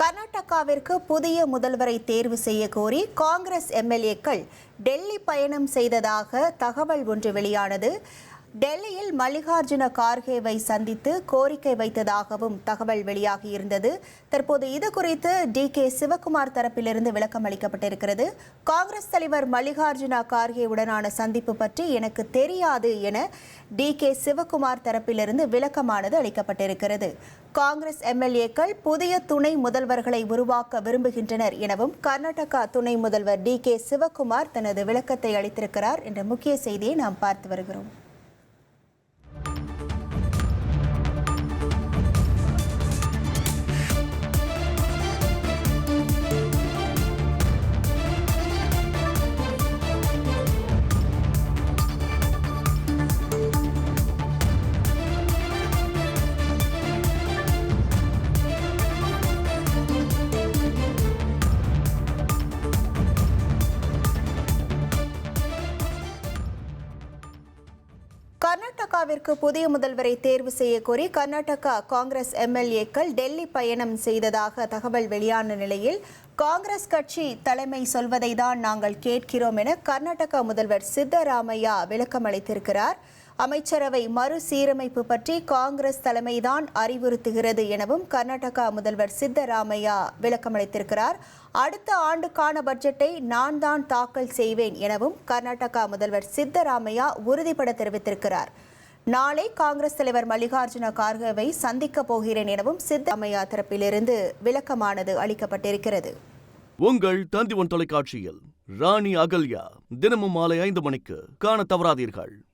கர்நாடகாவிற்கு புதிய முதல்வரை தேர்வு செய்ய கோரி காங்கிரஸ் எம்எல்ஏக்கள் டெல்லி பயணம் செய்ததாக தகவல் ஒன்று வெளியானது. டெல்லியில் மல்லிகார்ஜுன கார்கேவை சந்தித்து கோரிக்கை வைத்ததாகவும் தகவல் வெளியாகியிருந்தது. தற்போது இது குறித்து டி கே சிவகுமார் தரப்பிலிருந்து விளக்கம் அளிக்கப்பட்டிருக்கிறது. காங்கிரஸ் தலைவர் மல்லிகார்ஜுன கார்கேவுடனான சந்திப்பு பற்றி எனக்கு தெரியாது என டி கே சிவகுமார் தரப்பிலிருந்து விளக்கமானது அளிக்கப்பட்டிருக்கிறது. காங்கிரஸ் எம்எல்ஏக்கள் புதிய துணை முதல்வர்களை உருவாக்க விரும்புகின்றனர் எனவும் கர்நாடகா துணை முதல்வர் டி கே சிவகுமார் தனது விளக்கத்தை அளித்திருக்கிறார் என்ற முக்கிய செய்தியை நாம் பார்த்து வருகிறோம். கர்நாடகாவிற்கு புதிய முதல்வரை தேர்வு செய்ய கோரி கர்நாடகா காங்கிரஸ் எம்எல்ஏக்கள் டெல்லி பயணம் செய்ததாக தகவல் வெளியான நிலையில் காங்கிரஸ் கட்சி தலைமை சொல்வதை தான் நாங்கள் கேட்கிறோம் என கர்நாடகா முதல்வர் சித்தராமையா விளக்கம் அளித்திருக்கிறார். அமைச்சரவை மறுசீரமைப்பு பற்றி காங்கிரஸ் தலைமைதான் அறிவுறுத்துகிறது எனவும் கர்நாடகா முதல்வர் சித்தராமையா விளக்கமளித்திருக்கிறார் அடுத்த ஆண்டுக்கான பட்ஜெட்டை நான் தான் தாக்கல் செய்வேன் எனவும் கர்நாடகா முதல்வர் சித்தராமையா உறுதிபட தெரிவித்திருக்கிறார். நாளை காங்கிரஸ் தலைவர் மல்லிகார்ஜுன கார்கேவை சந்திக்கப் போகிறேன் எனவும் சித்தராமையா தரப்பிலிருந்து விளக்கமானது அளிக்கப்பட்டிருக்கிறது. உங்கள் தந்திவன் தொலைக்காட்சியில் ராணி அகல்யா தினமும் மாலை ஐந்து மணிக்கு காண தவறாதீர்கள்.